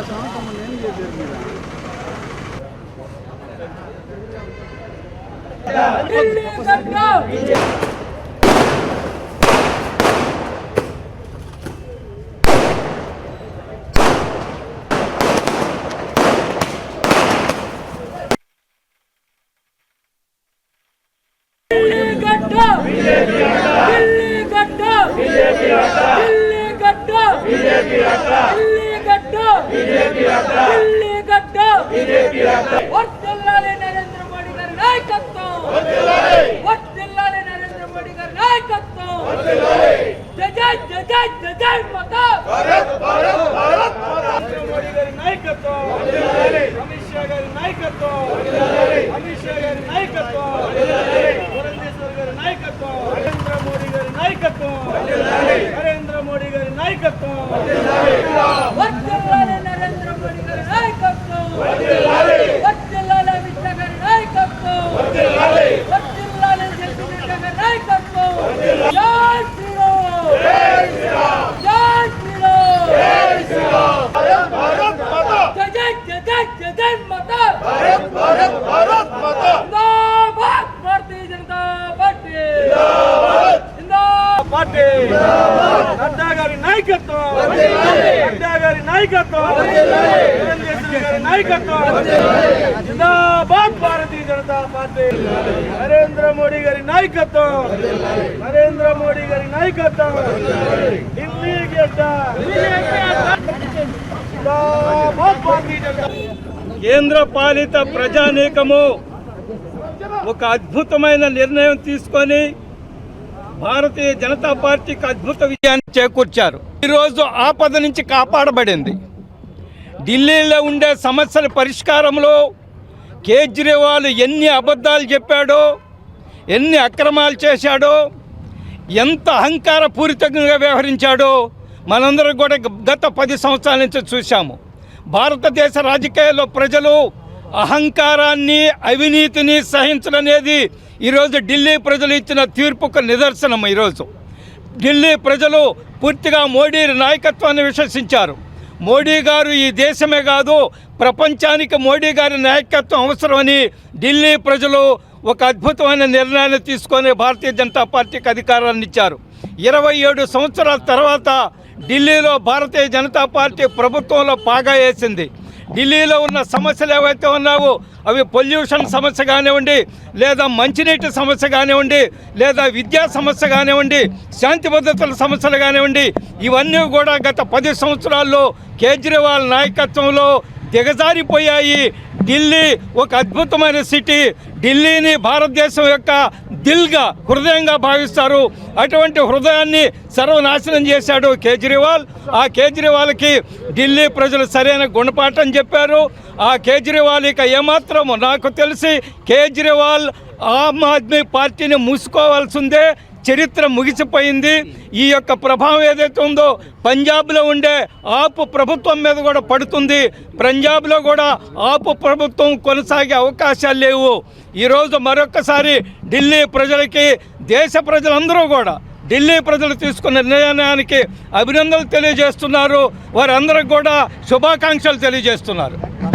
చేస్తాం తమను ఏం చేశారు మీరు ఢిల్లీ కట్టో ఢిల్లీ కట్టో ఢిల్లీ కట్టో ఢిల్లీ కట్టో వర్ధిల్లాలి నరేంద్ర మోడీ గారి నాయకత్వం. వర్ధిల్లాలి నరేంద్ర మోడీ గారి నాయకత్వం. జై జై జై జై జై జై మాతా. మోడీ గారి నాయకత్వం. అమిత్ షా గారి నాయకత్వం. అమిత్ షా గారి నాయకత్వం. పురంధేశ్వర్ గారి నాయకత్వం. నరేంద్ర మోడీ గారి నాయకత్వం. నరేంద్ర మోడీ గారి నాయకత్వం వర్ధిల్లాలి నరేంద్ర మోడీ గారి నాయకత్వం వర్ధిల్లాలి అమిత్ షా గారి నాయకత్వం వర్ధిల్లాలి జగన్ రెడ్డి గారి నాయకత్వం జై శ్రీరామ్ జై శ్రీరామ్ భారత్ మాతా జై జై జై జై జై జై మాతా భారత్ భారత్ భారత్ మాతా జిందాబాద్ భారతీయ జనతా పార్టీ జిందాబాద్ పార్టీ. నడ్డా గారి నాయకత్వం. నడ్డా గారి నాయకత్వం. పురంధేశ్వరి గారి నాయకత్వం. జిందాబాద్ భారతీయ జనతా పార్టీ. నరేంద్ర మోడీ గారి నాయకత్వం. నరేంద్ర మోడీ గారి నాయకత్వం. ఢిల్లీ గడ్డ. జిందాబాద్ భారతీయ జనతా కేంద్ర పాలిత ప్రజానీకము ఒక అద్భుతమైన నిర్ణయం తీసుకొని భారతీయ జనతా పార్టీకి అద్భుత విజయాన్ని చేకూర్చారు. ఈరోజు ఆపద నుంచి కాపాడబడింది. ఢిల్లీలో ఉండే సమస్యల పరిష్కారంలో కేజ్రీవాల్ ఎన్ని అబద్ధాలు చెప్పాడో ఎన్ని అక్రమాలు చేశాడో ఎంత అహంకారపూరితంగా వ్యవహరించాడో మనందరం కూడా గత పది సంవత్సరాల నుంచి చూశాము. భారతదేశ రాజకీయాల్లో ప్రజలు అహంకారాన్ని అవినీతిని సహించడనేది ఈరోజు ఢిల్లీ ప్రజలు ఇచ్చిన తీర్పుకు నిదర్శనం ఈరోజు. ఢిల్లీ ప్రజలు పూర్తిగా మోడీ నాయకత్వాన్ని విశ్వసించారు. మోడీ గారు ఈ దేశమే కాదు ప్రపంచానికి మోడీ గారి నాయకత్వం అవసరమని ఢిల్లీ ప్రజలు ఒక అద్భుతమైన నిర్ణయాన్ని తీసుకొని భారతీయ జనతా పార్టీకి అధికారాన్ని ఇచ్చారు. ఇరవై ఏడు సంవత్సరాల తర్వాత ఢిల్లీలో భారతీయ జనతా పార్టీ ప్రభుత్వంలో పాగా వేసింది. ఢిల్లీలో ఉన్న సమస్యలు ఏవైతే ఉన్నావో అవి పొల్యూషన్ సమస్య కానివ్వండి లేదా మంచినీటి సమస్య కానివ్వండి లేదా విద్యా సమస్య కానివ్వండి శాంతి భద్రతల సమస్యలు కానివ్వండి ఇవన్నీ కూడా గత పది సంవత్సరాల్లో కేజ్రీవాల్ నాయకత్వంలో దిగజారిపోయాయి. ఢిల్లీ ఒక అద్భుతమైన సిటీ. ఢిల్లీని భారతదేశం యొక్క దిల్గా హృదయంగా భావిస్తారు. అటువంటి హృదయాన్ని సర్వనాశనం చేశాడు కేజ్రీవాల్. ఆ కేజ్రీవాల్కి ఢిల్లీ ప్రజలు సరైన గుణపాఠం చెప్పారు. ఆ కేజ్రీవాల్ ఇక ఏమాత్రం నాకు తెలిసి కేజ్రీవాల్ ఆమ్ ఆద్మీ పార్టీని మూసుకోవాల్సిందే. చరిత్ర ముగిసిపోయింది. ఈ యొక్క ప్రభావం ఏదైతే ఉందో పంజాబ్లో ఉండే ఆపు ప్రభుత్వం మీద కూడా పడుతుంది. పంజాబ్లో కూడా ఆపు ప్రభుత్వం కొనసాగే అవకాశాలు లేవు. ఈరోజు మరొకసారి ఢిల్లీ ప్రజలకి దేశ ప్రజలందరూ కూడా ఢిల్లీ ప్రజలు తీసుకున్న నిర్ణయానికి అభినందనలు తెలియజేస్తున్నారు. వారందరికి కూడా శుభాకాంక్షలు తెలియజేస్తున్నారు.